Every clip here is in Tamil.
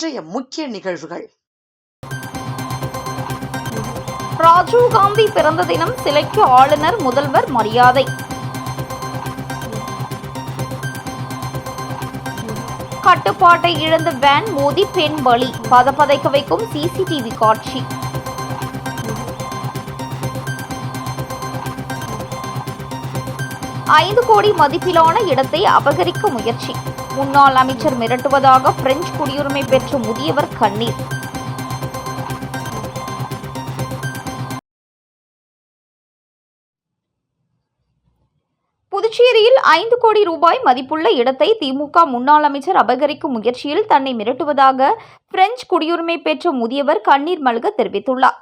இன்றைய முக்கிய நிகழ்வுகள். ராஜீவ்காந்தி பிறந்த தினம் சிலைக்கு ஆளுநர் முதல்வர் மரியாதை. கட்டுப்பாட்டை இழந்த வேன் மோதி பெண் பலி. பதப்பதைக்க வைக்கும் சிசிடிவி காட்சி. ஐந்து கோடி மதிப்பிலான இடத்தை அபகரிக்க முயற்சி. முன்னாள் அமைச்சர் மிரட்டுவதாக பிரெஞ்சு குடியுரிமை பெற்ற முதியவர் கண்ணீர். புதுச்சேரியில் ஐந்து கோடி ரூபாய் மதிப்புள்ள இடத்தை திமுக முன்னாள் அமைச்சர் அபகரிக்கும் முயற்சியில் தன்னை மிரட்டுவதாக பிரெஞ்சு குடியுரிமை பெற்ற முதியவர் கண்ணீர் மல்க தெரிவித்துள்ளார்.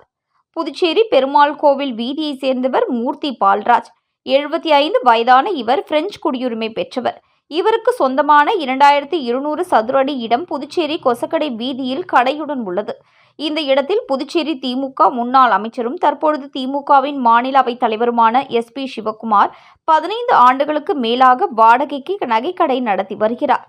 புதுச்சேரி பெருமாள் கோவில் வீதியைச் சேர்ந்தவர் மூர்த்தி பால்ராஜ். எழுபத்தி ஐந்து வயதான இவர் பிரெஞ்சு குடியுரிமை பெற்றவர். இவருக்கு சொந்தமான இரண்டாயிரத்தி இருநூறு சதுர அடி இடம் புதுச்சேரி கொசக்கடை வீதியில் கடையுடன் உள்ளது. இந்த இடத்தில் புதுச்சேரி திமுக முன்னாள் அமைச்சரும் தற்பொழுது திமுகவின் மாநில அவைத் தலைவருமான எஸ் பி சிவகுமார் பதினைந்து ஆண்டுகளுக்கு மேலாக வாடகைக்கு நகைக்கடை நடத்தி வருகிறார்.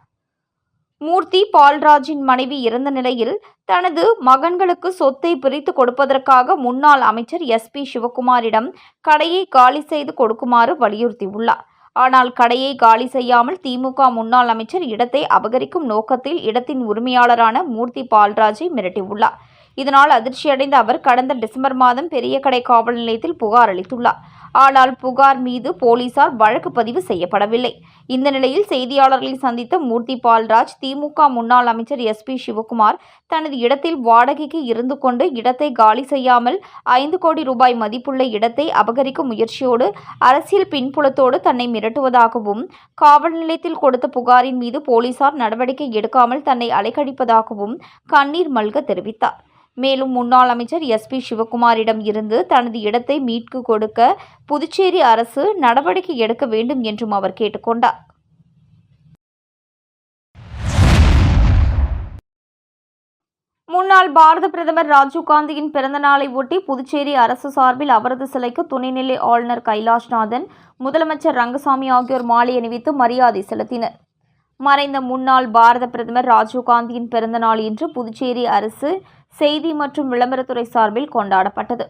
மூர்த்தி பால்ராஜின் மனைவி இறந்த நிலையில் தனது மகன்களுக்கு சொத்தை பிரித்து கொடுப்பதற்காக முன்னாள் அமைச்சர் எஸ் பி சிவகுமாரிடம் கடையை காலி செய்து கொடுக்குமாறு வலியுறுத்தியுள்ளார். ஆனால் கடையை காலி செய்யாமல் திமுக முன்னாள் அமைச்சர் இடத்தை அபகரிக்கும் நோக்கத்தில் இடத்தின் உரிமையாளரான மூர்த்தி பால்ராஜை மிரட்டியுள்ளார். இதனால் அதிர்ச்சியடைந்த அவர் கடந்த டிசம்பர் மாதம் பெரிய கடை காவல் நிலையத்தில் புகார் அளித்துள்ளார். ஆனால் புகார் மீது போலீசார் வழக்கு பதிவு செய்யப்படவில்லை. இந்த நிலையில் செய்தியாளர்களை சந்தித்த மூர்த்தி பால்ராஜ் திமுக முன்னாள் அமைச்சர் எஸ் பி சிவகுமார் தனது இடத்தில் வாடகைக்கு இருந்து கொண்டு இடத்தை காலி செய்யாமல் ஐந்து கோடி ரூபாய் மதிப்புள்ள இடத்தை அபகரிக்கும் முயற்சியோடு அரசியல் பின்புலத்தோடு தன்னை மிரட்டுவதாகவும் காவல் நிலையத்தில் கொடுத்த புகாரின் மீது போலீசார் நடவடிக்கை எடுக்காமல் தன்னை அலைக்கழிப்பதாகவும் கண்ணீர் மல்க தெரிவித்தார். மேலும் முன்னாள் அமைச்சர் எஸ் பி சிவகுமாரிடம் இருந்து தனது இடத்தை மீட்கு கொடுக்க புதுச்சேரி அரசு நடவடிக்கை எடுக்க வேண்டும் என்றும் அவர் கேட்டுக்கொண்டார். முன்னாள் பாரத பிரதமர் ராஜீவ்காந்தியின் பிறந்த நாளை ஒட்டி புதுச்சேரி அரசு சார்பில் அவரது சிலைக்கு துணைநிலை ஆளுநர் கைலாஷ்நாதன் முதலமைச்சர் ரங்கசாமி ஆகியோர் மாலை அணிவித்து மரியாதை செலுத்தினர். மறைந்த முன்னாள் பாரத பிரதமர் ராஜீவ்காந்தியின் பிறந்த நாள் இன்று புதுச்சேரி அரசு செய்தி மற்றும் விளம்பரத்துறை சார்பில் கொண்டாடப்பட்டது.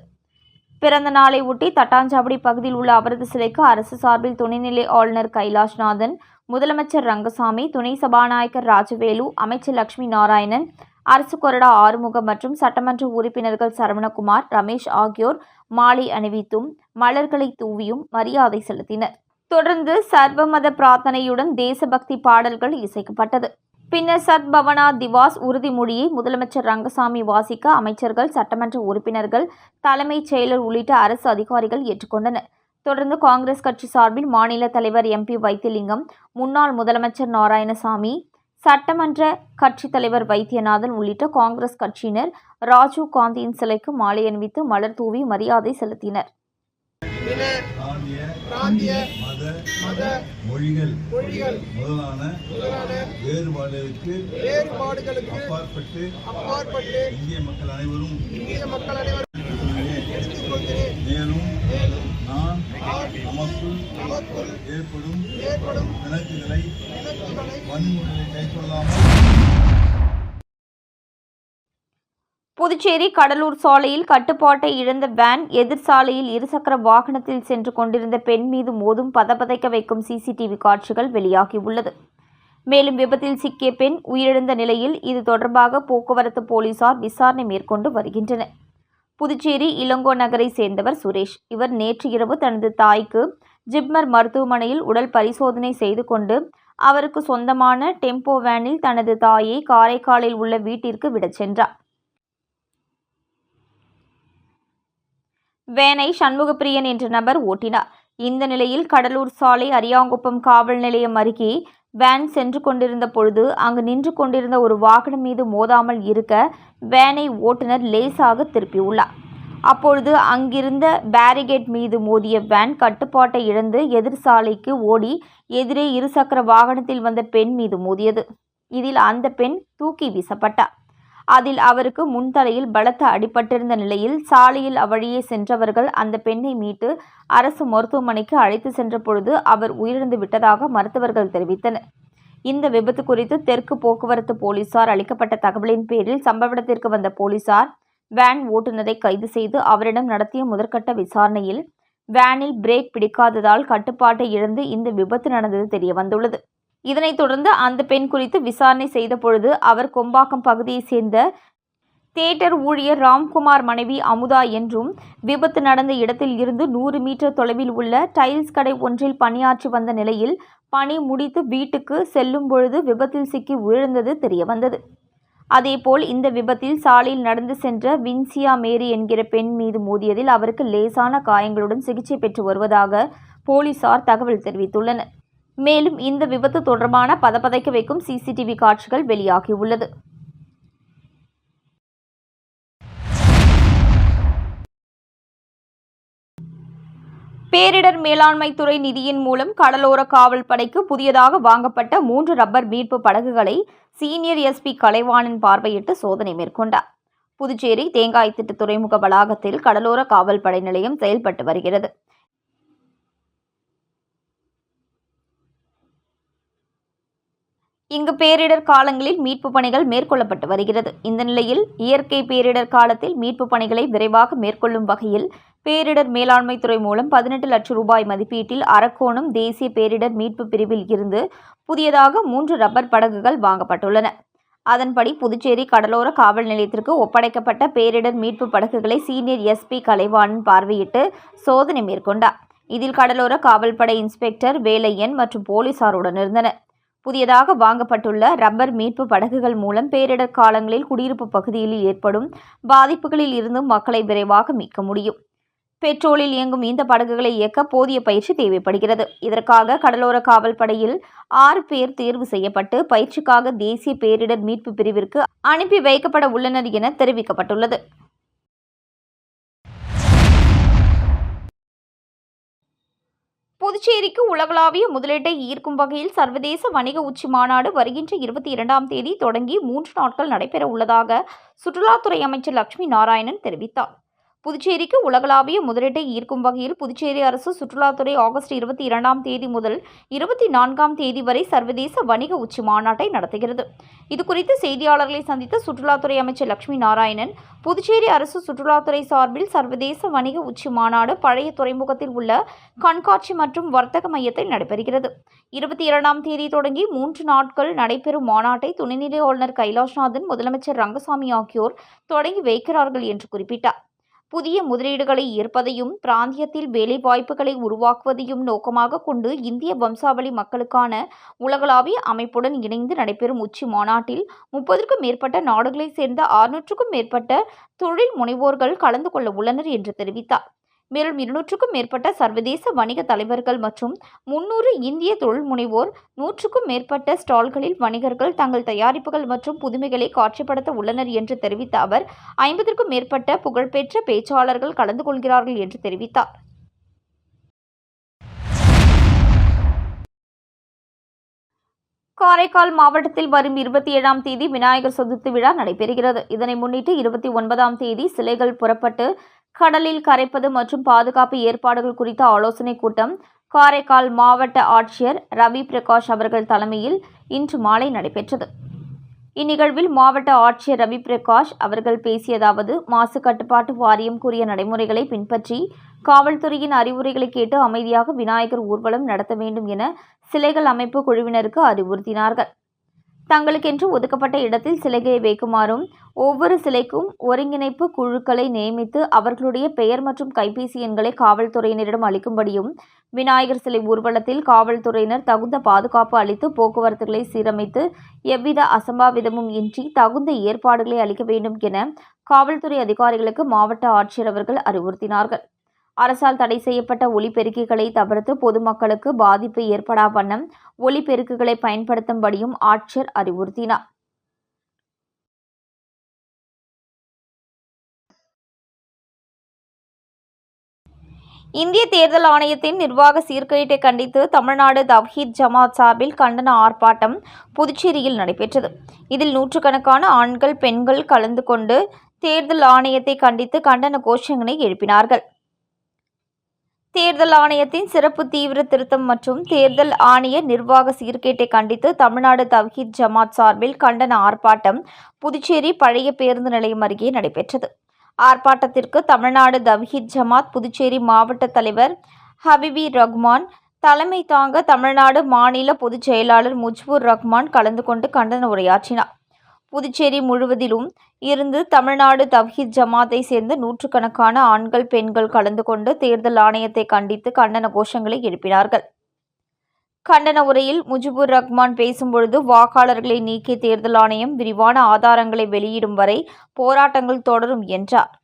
பிறந்த நாளை ஒட்டி தட்டாஞ்சாவடி பகுதியில் உள்ள அவரது சிலைக்கு அரசு சார்பில் துணைநிலை ஆளுநர் கைலாஷ்நாதன் முதலமைச்சர் ரங்கசாமி துணை சபாநாயகர் ராஜவேலு அமைச்சர் லட்சுமி நாராயணன் அரசு கொறடா ஆறுமுகம் மற்றும் சட்டமன்ற உறுப்பினர்கள் சரவணகுமார் ரமேஷ் ஆகியோர் மாலை அணிவித்தும் மலர்களை தூவியும் மரியாதை செலுத்தினர். தொடர்ந்து சர்வமத பிரார்த்தனையுடன் தேசபக்தி பாடல்கள் இசைக்கப்பட்டது. பின்னர் சத்பவனா திவாஸ் உறுதிமொழியை முதலமைச்சர் ரங்கசாமி வாசிக்க அமைச்சர்கள் சட்டமன்ற உறுப்பினர்கள் தலைமைச் செயலர் உள்ளிட்ட அரசு அதிகாரிகள் ஏற்றுக்கொண்டனர். தொடர்ந்து காங்கிரஸ் கட்சி சார்பில் மாநில தலைவர் எம்பி வைத்திலிங்கம் முன்னாள் முதலமைச்சர் நாராயணசாமி சட்டமன்ற கட்சித் தலைவர் வைத்தியநாதன் உள்ளிட்ட காங்கிரஸ் கட்சியினர் ராஜீவ் காந்தியின் சிலைக்கு மாலை அணிவித்து மலர் தூவி மரியாதை செலுத்தினர். பிராந்திய பிராந்திய மத மத மொழிகள் மொழிகள் முதலான வேறுபாடுகளுக்கு வேறுபாடுகளுக்கு அப்பாற்பட்டு அப்பாற்பட்டு இந்திய மக்கள் அனைவரும் இந்திய மக்கள் அனைவரும் மேலும் நான் நமக்குள் நமக்குள் ஏற்படும் ஏற்படும் பிணக்குகளை இணக்குகளை வன்முறைகளை கைக்கொள்ளாமல் புதுச்சேரி கடலூர் சாலையில் கட்டுப்பாட்டை இழந்த வேன் எதிர் சாலையில் இருசக்கர வாகனத்தில் சென்று கொண்டிருந்த பெண் மீது மோதும் பதபதைக்க வைக்கும் சிசிடிவி காட்சிகள் வெளியாகியுள்ளது. மேலும் விபத்தில் சிக்கிய பெண் உயிரிழந்த நிலையில் இது தொடர்பாக போக்குவரத்து போலீசார் விசாரணை மேற்கொண்டு வருகின்றனர். புதுச்சேரி இளங்கோ நகரை சேர்ந்தவர் சுரேஷ். இவர் நேற்று இரவு தனது தாய்க்கு ஜிப்மர் மருத்துவமனையில் உடல் பரிசோதனை செய்து கொண்டு அவருக்கு சொந்தமான டெம்போ வேனில் தனது தாயை காரைக்காலில் உள்ள வீட்டிற்கு விடச் சென்றார். வேனை சண்முகப்பிரியன் என்ற நபர் ஓட்டினார். இந்த நிலையில் கடலூர் சாலை அரியாங்குப்பம் காவல் நிலையம் அருகே வேன் சென்று கொண்டிருந்த பொழுது அங்கு நின்று கொண்டிருந்த ஒரு வாகனம் மீது மோதாமல் இருக்க வேனை ஓட்டுநர் லேசாக திருப்பியுள்ளார். அப்பொழுது அங்கிருந்த பேரிகேட் மீது மோதிய வேன் கட்டுப்பாட்டை இழந்து எதிர் சாலைக்கு ஓடி எதிரே இருசக்கர வாகனத்தில் வந்த பெண் மீது மோதியது. இதில் அந்த பெண் தூக்கி வீசப்பட்டார். அதில் அவருக்கு முன்தலையில் பலத்த அடிபட்டிருந்த நிலையில் சாலையில் அவ்வழியே சென்றவர்கள் அந்த பெண்ணை மீட்டு அரசு மருத்துவமனைக்கு அழைத்து சென்ற பொழுது அவர் உயிரிழந்து விட்டதாக மருத்துவர்கள் தெரிவித்தனர். இந்த விபத்து குறித்து தெற்கு போக்குவரத்து போலீசார் அளிக்கப்பட்ட தகவலின் பேரில் சம்பவ இடத்திற்கு வந்த போலீசார் வேன் ஓட்டுநரை கைது செய்து அவரிடம் நடத்திய முதற்கட்ட விசாரணையில் வேனில் பிரேக் பிடிக்காததால் கட்டுப்பாட்டை இழந்து இந்த விபத்து நடந்தது தெரியவந்துள்ளது. இதனைத் தொடர்ந்து அந்த பெண் குறித்து விசாரணை செய்த பொழுது அவர் கொம்பாக்கம் பகுதியைச் சேர்ந்த தியேட்டர் ஊழியர் ராம்குமார் மனைவி அமுதா என்றும் விபத்து நடந்த இடத்தில் இருந்து நூறு மீட்டர் தொலைவில் உள்ள டைல்ஸ் கடை ஒன்றில் பணியாற்றி வந்த நிலையில் பணி முடித்து வீட்டுக்கு செல்லும் பொழுது விபத்தில் சிக்கி விழுந்தது தெரியவந்தது. அதேபோல் இந்த விபத்தில் சாலையில் நடந்து சென்ற வின்சியா மேரி என்கிற பெண் மீது மோதியதில் அவருக்கு லேசான காயங்களுடன் சிகிச்சை பெற்று வருவதாக போலீசார் தகவல் தெரிவித்துள்ளனர். மேலும் இந்த விபத்து தொடர்பான பதப்பதைக்க வைக்கும் சிசிடிவி காட்சிகள் வெளியாகியுள்ளது. பேரிடர் மேலாண்மை துறை நிதியின் மூலம் கடலோர காவல் படைக்கு புதியதாக வாங்கப்பட்ட மூன்று ரப்பர் மீட்பு படகுகளை சீனியர் எஸ்பி கலைவாணன் பார்வையிட்டு சோதனை மேற்கொண்டார். புதுச்சேரி தேங்காய் தேங்காய்த்திட்டு துறைமுக வளாகத்தில் கடலோர காவல் படை நிலையம் செயல்பட்டு வருகிறது. இங்கு பேரிடர் காலங்களில் மீட்பு பணிகள் மேற்கொள்ளப்பட்டு வருகிறது. இந்த நிலையில் இயற்கை பேரிடர் காலத்தில் மீட்பு பணிகளை விரைவாக மேற்கொள்ளும் வகையில் பேரிடர் மேலாண்மை துறை மூலம் பதினெட்டு லட்சம் ரூபாய் மதிப்பீட்டில் அரக்கோணம் தேசிய பேரிடர் மீட்பு பிரிவில் இருந்து புதியதாக மூன்று ரப்பர் படகுகள் வாங்கப்பட்டுள்ளன. அதன்படி புதுச்சேரி கடலோர காவல் நிலையத்திற்கு ஒப்படைக்கப்பட்ட பேரிடர் மீட்பு படகுகளை சீனியர் எஸ்பி கலைவாணன் பார்வையிட்டு சோதனை மேற்கொண்டார். இதில் கடலோர காவல்படை இன்ஸ்பெக்டர் வேலையன் மற்றும் போலீசாருடன் இருந்தனர். புதியதாக வாங்கப்பட்டுள்ள ரப்பர் மீட்பு படகுகள் மூலம் பேரிடர் காலங்களில் குடியிருப்பு பகுதியில் ஏற்படும் பாதிப்புகளில் இருந்தும் மக்களை விரைவாக மீட்க முடியும். பெட்ரோலில் இயங்கும் இந்த படகுகளை இயக்க போதிய பயிற்சி தேவைப்படுகிறது. இதற்காக கடலோர காவல் படையில் ஆறு பேர் தேர்வு செய்யப்பட்டு பயிற்சிக்காக தேசிய பேரிடர் மீட்பு பிரிவிற்கு அனுப்பி வைக்கப்பட உள்ளனர் என தெரிவிக்கப்பட்டுள்ளது. புதுச்சேரிக்கு உலகளாவிய முதலீட்டை ஈர்க்கும் வகையில் சர்வதேச வணிக உச்சி மாநாடு வருகின்ற இருபத்தி இரண்டாம் தேதி தொடங்கி மூன்று நாட்கள் நடைபெற உள்ளதாக சுற்றுலாத்துறை அமைச்சர் லட்சுமி நாராயணன் தெரிவித்தார். புதுச்சேரிக்கு உலகளாவிய முதலீட்டை ஈர்க்கும் வகையில் புதுச்சேரி அரசு சுற்றுலாத்துறை ஆகஸ்ட் இருபத்தி இரண்டாம் தேதி முதல் இருபத்தி நான்காம் தேதி வரை சர்வதேச வணிக உச்சி மாநாட்டை நடத்துகிறது. இதுகுறித்து செய்தியாளர்களை சந்தித்த சுற்றுலாத்துறை அமைச்சர் லட்சுமி நாராயணன் புதுச்சேரி அரசு சுற்றுலாத்துறை சார்பில் சர்வதேச வணிக உச்சி மாநாடு பழைய துறைமுகத்தில் உள்ள கண்காட்சி மற்றும் வர்த்தக மையத்தில் நடைபெறுகிறது. இருபத்தி இரண்டாம் தேதி தொடங்கி மூன்று நாட்கள் நடைபெறும் மாநாட்டை துணைநிலை ஆளுநர் கைலாஷ்நாதன் முதலமைச்சர் ரங்கசாமி ஆகியோர் தொடங்கி வைக்கிறார்கள் என்று குறிப்பிட்டார். புதிய முதலீடுகளை ஈர்ப்பதையும் பிராந்தியத்தில் வேலைவாய்ப்புகளை உருவாக்குவதையும் நோக்கமாக கொண்டு இந்திய வம்சாவளி மக்களுக்கான உலகளாவிய அமைப்புடன் இணைந்து நடைபெறும் உச்சி மாநாட்டில் முப்பதற்கும் மேற்பட்ட நாடுகளைச் சேர்ந்த ஆறுநூற்றுக்கும் மேற்பட்ட தொழில் முனைவோர்கள் கலந்து கொள்ள உள்ளனர் என்று தெரிவித்தார். மேலும் இருநூற்றுக்கும் மேற்பட்ட சர்வதேச வணிக தலைவர்கள் மற்றும் முன்னூறு இந்திய தொழில் முனைவோர் நூற்றுக்கும் மேற்பட்ட ஸ்டால்களில் வணிகர்கள் தங்கள் தயாரிப்புகள் மற்றும் புதுமைகளை காட்சிப்படுத்த உள்ளனர் என்று தெரிவித்த அவர் ஐம்பதற்கும் மேற்பட்ட புகழ்பெற்ற பேச்சாளர்கள் கலந்து கொள்கிறார்கள் என்று தெரிவித்தார். காரைக்கால் மாவட்டத்தில் வரும் இருபத்தி ஏழாம் தேதி விநாயகர் சதுர்த்தி விழா நடைபெறுகிறது. இதனை முன்னிட்டு இருபத்தி ஒன்பதாம் தேதி சிலைகள் புறப்பட்டு கடலில் கரைப்பது மற்றும் பாதுகாப்பு ஏற்பாடுகள் குறித்த ஆலோசனைக் கூட்டம் காரைக்கால் மாவட்ட ஆட்சியர் ரவி பிரகாஷ் அவர்கள் தலைமையில் இன்று மாலை நடைபெற்றது. இந்நிகழ்வில் மாவட்ட ஆட்சியர் ரவி பிரகாஷ் அவர்கள் பேசியதாவது மாசு கட்டுப்பாட்டு வாரியம் கூறிய நடைமுறைகளை பின்பற்றி காவல்துறையின் அறிவுரைகளை கேட்டு அமைதியாக விநாயகர் ஊர்வலம் நடத்த வேண்டும் என சிலைகள் அமைப்பு குழுவினருக்கு அறிவுறுத்தினார்கள். தங்களுக்கென்று ஒதுக்கப்பட்ட இடத்தில் சிலைகளை வைக்குமாறும் ஒவ்வொரு சிலைக்கும் ஒருங்கிணைப்பு குழுக்களை நியமித்து அவர்களுடைய பெயர் மற்றும் கைபேசி எண்களை காவல்துறையினரிடம் அளிக்கும்படியும் விநாயகர் சிலை ஊர்வலத்தில் காவல்துறையினர் தகுந்த பாதுகாப்பு அளித்து போக்குவரத்துகளை சீரமைத்து எவ்வித அசம்பாவிதமும் இன்றி தகுந்த ஏற்பாடுகளை அளிக்க வேண்டும் என காவல்துறை அதிகாரிகளுக்கு மாவட்ட ஆட்சியர் அவர்கள் அறிவுறுத்தினார்கள். அரசால் தடை செய்யப்பட்ட ஒலிபெருக்கிகளை தவிர்த்து பொதுமக்களுக்கு பாதிப்பு ஏற்படா வண்ணம் ஒலிபெருக்குகளை பயன்படுத்தும்படியும் ஆட்சியர் அறிவுறுத்தினார். இந்திய தேர்தல் ஆணையத்தின் நிர்வாக சீர்கேட்டை கண்டித்து தமிழ்நாடு தவ்ஹீத் ஜமாத் சார்பில் கண்டன ஆர்ப்பாட்டம் புதுச்சேரியில் நடைபெற்றது. இதில் நூற்றுக்கணக்கான ஆண்கள் பெண்கள் கலந்து கொண்டு தேர்தல் ஆணையத்தை கண்டித்து கண்டன கோஷங்களை எழுப்பினார்கள். தேர்தல் ஆணையத்தின் சிறப்பு தீவிர திருத்தம் மற்றும் தேர்தல் ஆணைய நிர்வாக சீர்கேட்டை கண்டித்து தமிழ்நாடு தவ்ஹீத் ஜமாத் சார்பில் கண்டன ஆர்ப்பாட்டம் புதுச்சேரி பழைய பேருந்து நிலையம் அருகே நடைபெற்றது. ஆர்ப்பாட்டத்திற்கு தமிழ்நாடு தவ்ஹீத் ஜமாத் புதுச்சேரி மாவட்ட தலைவர் ஹபிபி ரஹ்மான் தலைமை தாங்க தமிழ்நாடு மாநில பொதுச் செயலாளர் முஜ்பூர் ரஹ்மான் கலந்து கொண்டு கண்டன உரையாற்றினார். புதுச்சேரி முழுவதிலும் இருந்து தமிழ்நாடு தவ்ஹீத் ஜமாத்தை சேர்ந்த நூற்றுக்கணக்கான ஆண்கள் பெண்கள் கலந்து கொண்டு தேர்தல் ஆணையத்தை கண்டித்து கண்டன கோஷங்களை எழுப்பினார்கள். கண்டன உரையில் முஜிபுர் ரஹ்மான் பேசும்பொழுது வாக்காளர்களை நீக்கிய தேர்தல் ஆணையம் விரிவான ஆதாரங்களை வெளியிடும் வரை போராட்டங்கள் தொடரும் என்றார்.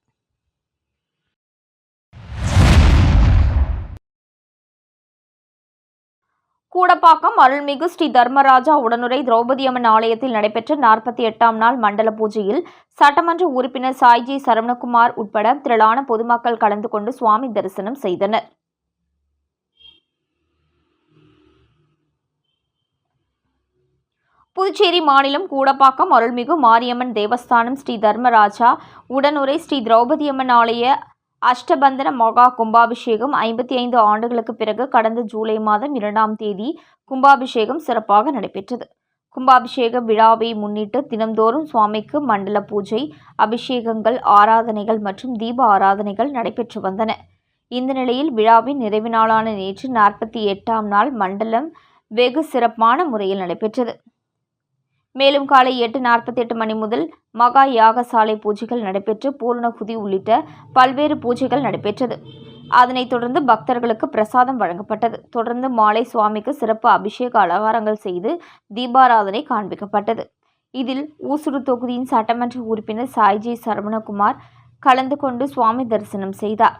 கூடப்பாக்கம் அருள்மிகு ஸ்ரீ தர்மராஜா உடனுரை திரௌபதி அம்மன் ஆலயத்தில் நடைபெற்ற நாற்பத்தி எட்டாம் நாள் மண்டல பூஜையில் சட்டமன்ற உறுப்பினர் சாய்ஜி சரவணகுமார் உட்பட திரளான பொதுமக்கள் கலந்து கொண்டு சுவாமி தரிசனம் செய்தனர். புதுச்சேரி மாநிலம் கூடப்பாக்கம் அருள்மிகு மாரியம்மன் தேவஸ்தானம் ஸ்ரீ தர்மராஜா உடனுரை ஸ்ரீ திரௌபதி அம்மன் ஆலய அஷ்டபந்தன மகா கும்பாபிஷேகம் ஐம்பத்தி ஐந்து ஆண்டுகளுக்கு பிறகு கடந்த ஜூலை மாதம் இரண்டாம் தேதி கும்பாபிஷேகம் சிறப்பாக நடைபெற்றது. கும்பாபிஷேக விழாவை முன்னிட்டு தினம்தோறும் சுவாமிக்கு மண்டல பூஜை அபிஷேகங்கள் ஆராதனைகள் மற்றும் தீப ஆராதனைகள் நடைபெற்று வந்தன. இந்த நிலையில் விழாவின் நிறைவு நாளான நேற்று நாற்பத்தி எட்டாம் நாள் மண்டலம் வெகு சிறப்பான முறையில் நடைபெற்றது. மேலும் காலை எட்டு நாற்பத்தி எட்டு மணி முதல் மகா யாகசாலை பூஜைகள் நடைபெற்று பூர்ணகுதி உள்ளிட்ட பல்வேறு பூஜைகள் நடைபெற்றது. அதனைத் தொடர்ந்து பக்தர்களுக்கு பிரசாதம் வழங்கப்பட்டது. தொடர்ந்து மாலை சுவாமிக்கு சிறப்பு அபிஷேக அலங்காரங்கள் செய்து தீபாராதனை காண்பிக்கப்பட்டது. இதில் ஊசுடு தொகுதியின் சட்டமன்ற உறுப்பினர் சாய்ஜி சரவணகுமார் கலந்து கொண்டு சுவாமி தரிசனம் செய்தார்.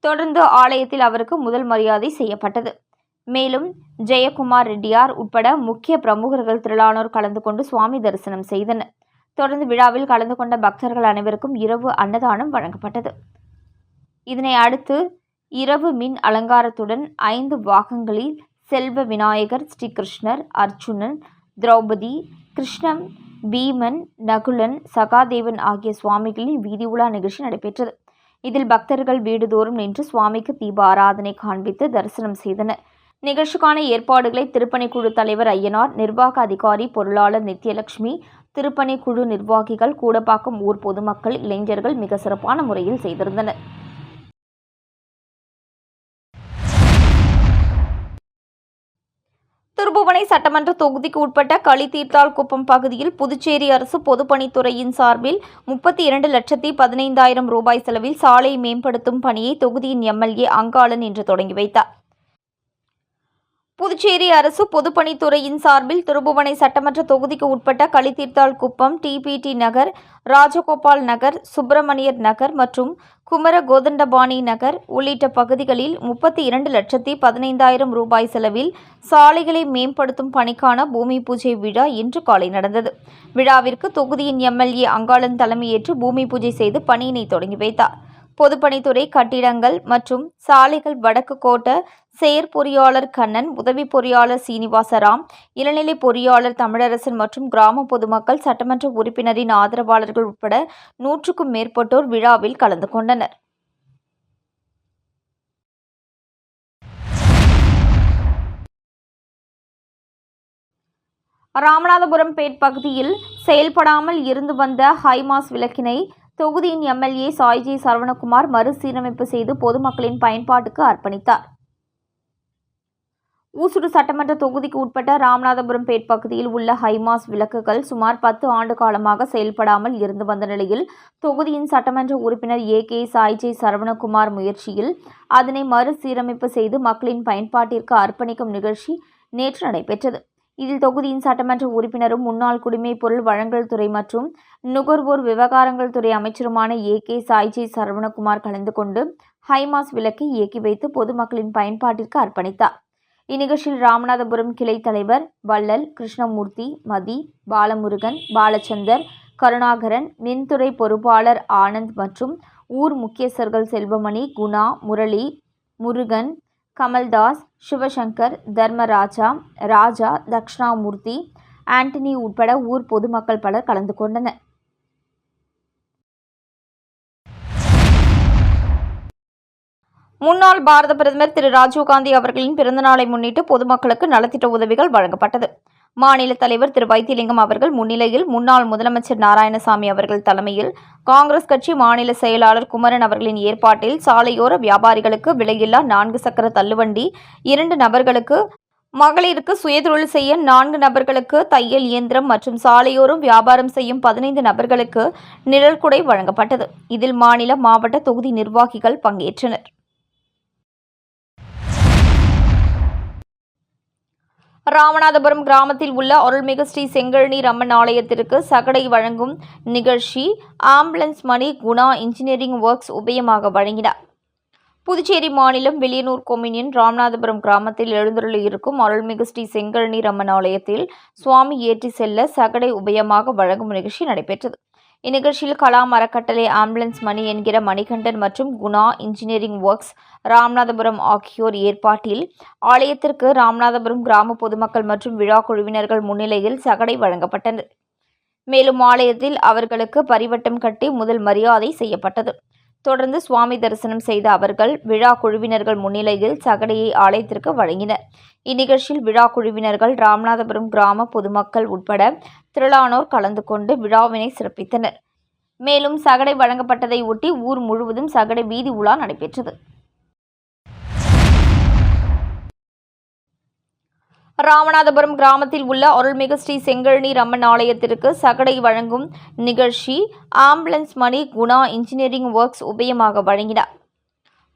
தொடர்ந்து ஆலயத்தில் அவருக்கு முதல் மரியாதை செய்யப்பட்டது. மேலும் ஜெயக்குமார் ரெட்டியார் உட்பட முக்கிய பிரமுகர்கள் திரளானோர் கலந்து கொண்டு சுவாமி தரிசனம் செய்தனர். தொடர்ந்து விழாவில் கலந்து கொண்ட பக்தர்கள் அனைவருக்கும் இரவு அன்னதானம் வழங்கப்பட்டது. இதனை அடுத்து இரவு மின் அலங்காரத்துடன் ஐந்து பாகங்களில் செல்வ விநாயகர் ஸ்ரீகிருஷ்ணர் அர்ஜுனன் திரௌபதி கிருஷ்ணன் பீமன் நகுலன் சகாதேவன் ஆகிய சுவாமிகளின் வீதி உலா நிகழ்ச்சி நடைபெற்றது. இதில் பக்தர்கள் வீடுதோறும் நின்று சுவாமிக்கு தீப ஆராதனை காண்பித்து தரிசனம் செய்தனர். நிகழ்ச்சிக்கான ஏற்பாடுகளை திருப்பணிக்குழு தலைவர் ஐயனார் நிர்வாக அதிகாரி பொருளாளர் நித்யலட்சுமி திருப்பணிக்குழு நிர்வாகிகள் கூடப்பாக்கம் ஊர் பொதுமக்கள் இளைஞர்கள் மிக சிறப்பான முறையில் செய்திருந்தனர். திருபுவனை சட்டமன்ற தொகுதிக்கு உட்பட்ட களித்தீர்த்தால் குப்பம் பகுதியில் புதுச்சேரி அரசு பொதுப்பணித்துறையின் சார்பில் முப்பத்தி இரண்டு லட்சத்தி பதினைந்தாயிரம் ரூபாய் செலவில் சாலை மேம்படுத்தும் பணியை தொகுதியின் எம்எல்ஏ அங்காளன் இன்று தொடங்கி வைத்தார். புதுச்சேரி அரசு பொதுப்பணித்துறையின் சார்பில் திருபுவனை சட்டமன்ற தொகுதிக்கு உட்பட்ட களித்தீர்த்தால் குப்பம் டிபிடி நகர் ராஜகோபால் நகர் சுப்பிரமணியர் நகர் மற்றும் குமர கோதண்டபாணி நகர் உள்ளிட்ட பகுதிகளில் முப்பத்தி இரண்டு லட்சத்தி பதினைந்தாயிரம் ரூபாய் செலவில் சாலைகளை மேம்படுத்தும் பணிக்கான பூமி பூஜை விழா இன்று காலை நடந்தது. விழாவிற்கு தொகுதியின் எம்எல்ஏ அங்காளன் தலைமையேற்று பூமி பூஜை செய்து பணியினை தொடங்கி வைத்தார். பொதுப்பணித்துறை கட்டிடங்கள் மற்றும் சாலைகள் வடக்கு கோட்ட செயற் பொறியாளர் கண்ணன் உதவி பொறியாளர் சீனிவாசராம் இளநிலை பொறியாளர் தமிழரசன் மற்றும் கிராம பொதுமக்கள் சட்டமன்ற உறுப்பினரின் ஆதரவாளர்கள் உட்பட நூற்றுக்கும் மேற்பட்டோர் விழாவில் கலந்து கொண்டனர். ராமநாதபுரம் பேட் பகுதியில் செயல்படாமல் இருந்து வந்த ஹைமாஸ் விளக்கினை தொகுதியின் எம்எல்ஏ சாய்ஜி சரவணகுமார் மறுசீரமைப்பு செய்து பொதுமக்களின் பயன்பாட்டுக்கு அர்ப்பணித்தார். ஊசுடு சட்டமன்ற தொகுதிக்கு உட்பட்ட ராமநாதபுரம் பேட் பகுதியில் உள்ள ஹைமாஸ் விளக்குகள் சுமார் பத்து ஆண்டு காலமாக செயல்படாமல் இருந்து வந்த நிலையில் தொகுதியின் சட்டமன்ற உறுப்பினர் ஏ. கே. சாய்ஜி சரவணகுமார் முயற்சியில் அதனை மறுசீரமைப்பு செய்து மக்களின் பயன்பாட்டிற்கு அர்ப்பணிக்கும் நிகழ்ச்சி நேற்று நடைபெற்றது. இதில் தொகுதியின் சட்டமன்ற உறுப்பினரும் முன்னாள் குடிமைப் பொருள் வழங்கல் துறை மற்றும் நுகர்வோர் விவகாரங்கள் துறை அமைச்சருமான ஏ கே சாய்ஜி சரவணகுமார் கலந்து கொண்டு ஹைமாஸ் விளக்கை இயக்கி வைத்து பொதுமக்களின் பயன்பாட்டிற்கு அர்ப்பணித்தார். இந்நிகழ்ச்சியில் ராமநாதபுரம் கிளை தலைவர் வள்ளல் கிருஷ்ணமூர்த்தி மதி பாலமுருகன் பாலச்சந்தர் கருணாகரன் மின்துறை பொறுப்பாளர் ஆனந்த் மற்றும் ஊர் முக்கியஸ்தர்கள் செல்வமணி குணா முரளி முருகன் கமல்தாஸ் சிவசங்கர் தர்மராஜா ராஜா தக்ஷணாமூர்த்தி ஆண்டனி உட்பட ஊர் பொதுமக்கள் பலர் கலந்து கொண்டனர். முன்னாள் பாரத பிரதமர் திரு. ராஜீவ்காந்தி அவர்களின் பிறந்தநாளை முன்னிட்டு பொதுமக்களுக்கு நலத்திட்ட உதவிகள் வழங்கப்பட்டது. மாநில தலைவர் திரு வைத்திலிங்கம் அவர்கள் முன்னிலையில் முன்னாள் முதலமைச்சர் நாராயணசாமி அவர்கள் தலைமையில் காங்கிரஸ் கட்சி மாநில செயலாளர் குமரன் அவர்களின் ஏற்பாட்டில் சாலையோர வியாபாரிகளுக்கு விலையில்லா நான்கு சக்கர தள்ளுவண்டி இரண்டு நபர்களுக்கு மகளிருக்கு சுயதொழில் செய்ய நான்கு நபர்களுக்கு தையல் இயந்திரம் மற்றும் சாலையோரம் வியாபாரம் செய்யும் பதினைந்து நபர்களுக்கு நிழல்குடை வழங்கப்பட்டது. இதில் மாநில மாவட்ட தொகுதி நிர்வாகிகள் பங்கேற்றனர். ராமநாதபுரம் கிராமத்தில் உள்ள அருள்மிகு ஸ்ரீ செங்கழநீர் அம்மன் ஆலயத்திற்கு சகடை வழங்கும் நிகழ்ச்சி ambulance Mani Guna engineering works உபயமாக வழங்கினார். புதுச்சேரி மாநிலம் வெளியனூர் கொம்யூனியன் ராமநாதபுரம் கிராமத்தில் எழுந்தருளி இருக்கும் அருள்மிகு ஸ்ரீ செங்கழநீர் அம்மன் ஆலயத்தில் சுவாமி ஏற்றி செல்ல சகடை உபயமாக வழங்கும் நிகழ்ச்சி நடைபெற்றது. இந்நிகழ்ச்சியில் கலாம் அறக்கட்டளை ஆம்புலன்ஸ் மணி என்கிற மணிகண்டன் மற்றும் குணா இன்ஜினியரிங் ஒர்க்ஸ் ராமநாதபுரம் ஆகியோர் ஏற்பாட்டில் ஆலயத்திற்கு ராமநாதபுரம் கிராம பொதுமக்கள் மற்றும் விழா குழுவினர்கள் முன்னிலையில் சகடை வழங்கப்பட்டது மேலும் ஆலயத்தில் அவர்களுக்கு பரிவட்டம் கட்டி முதல் மரியாதை செய்யப்பட்டது. தொடர்ந்து சுவாமி தரிசனம் செய்த அவர்கள் விழா குழுவினர்கள் முன்னிலையில் சகடையை ஆலயத்திற்கு வழங்கினர். இந்நிகழ்ச்சியில் விழா குழுவினர்கள் ராமநாதபுரம் கிராம பொதுமக்கள் உட்பட திரளானோர் கலந்து கொண்டு விழாவினை சிறப்பித்தனர். மேலும் சகடை வழங்கப்பட்டதை ஒட்டி ஊர் முழுவதும் சகடை வீதி உலா நடைபெற்றது. ராமநாதபுரம் கிராமத்தில் உள்ள அருள்மிகு ஸ்ரீ செங்கழநீர் அம்மன் ஆலயத்திற்கு சகடை வழங்கும் நிகழ்ச்சி ambulance Mani Guna engineering works உபயமாக வழங்கினார்.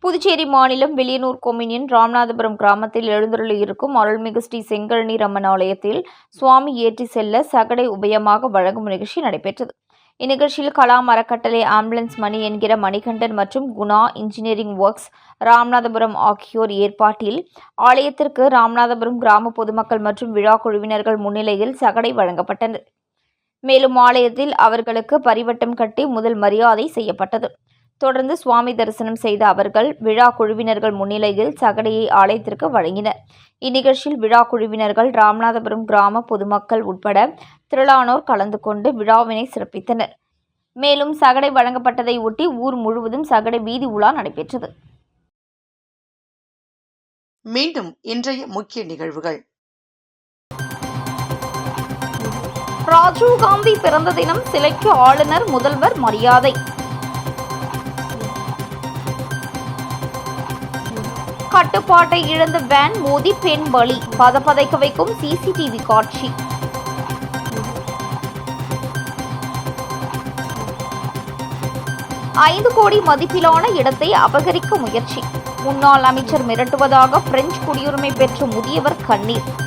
புதுச்சேரி மாநிலம் வெளியனூர் கொமினியன் ராமநாதபுரம் கிராமத்தில் எழுந்தருளி இருக்கும் அருள்மிகு ஸ்ரீ செங்கழனி ரம்மன் ஆலயத்தில் சுவாமி ஏற்றி செல்ல சகடை உபயமாக வழங்கும் நிகழ்ச்சி நடைபெற்றது. இந்நிகழ்ச்சியில் கலாம் அறக்கட்டளை ஆம்புலன்ஸ் மணி என்கிற மணிகண்டன் மற்றும் குணா இன்ஜினியரிங் ஒர்க்ஸ் ராமநாதபுரம் ஆகியோர் ஏற்பாட்டில் ஆலயத்திற்கு ராமநாதபுரம் கிராம பொதுமக்கள் மற்றும் விழா குழுவினர்கள் முன்னிலையில் சகடை வழங்கப்பட்டது மேலும் ஆலயத்தில் அவர்களுக்கு பரிவட்டம் கட்டி முதல் மரியாதை செய்யப்பட்டது. தொடர்ந்து சுவாமி தரிசனம் செய்த அவர்கள் விழா குழுவினர்கள் முன்னிலையில் சகடையை ஆலயத்திற்கு வழங்கினர். இந்நிகழ்ச்சியில் விழா குழுவினர்கள் ராமநாதபுரம் கிராம பொதுமக்கள் உட்பட திரளானோர் கலந்து கொண்டு விழாவினை சிறப்பித்தனர். மேலும் சகடை வழங்கப்பட்டதை ஒட்டி ஊர் முழுவதும் சகடை வீதி உலா நடைபெற்றது. மீண்டும் இன்றைய முக்கிய நிகழ்வுகள். ராஜீவ்காந்தி பிறந்த தினம் சிலைக்கு ஆளுநர் முதல்வர் மரியாதை. கட்டுப்பாட்டை இழந்த வேன் மோதி பெண் பலி. பதப்பதைக்க வைக்கும் சிசிடிவி காட்சி. ஐந்து கோடி மதிப்பிலான இடத்தை அபகரிக்க முயற்சி. முன்னாள் அமைச்சர் மிரட்டுவதாக பிரெஞ்சு குடியுரிமை பெற்ற முதியவர் கண்ணீர்.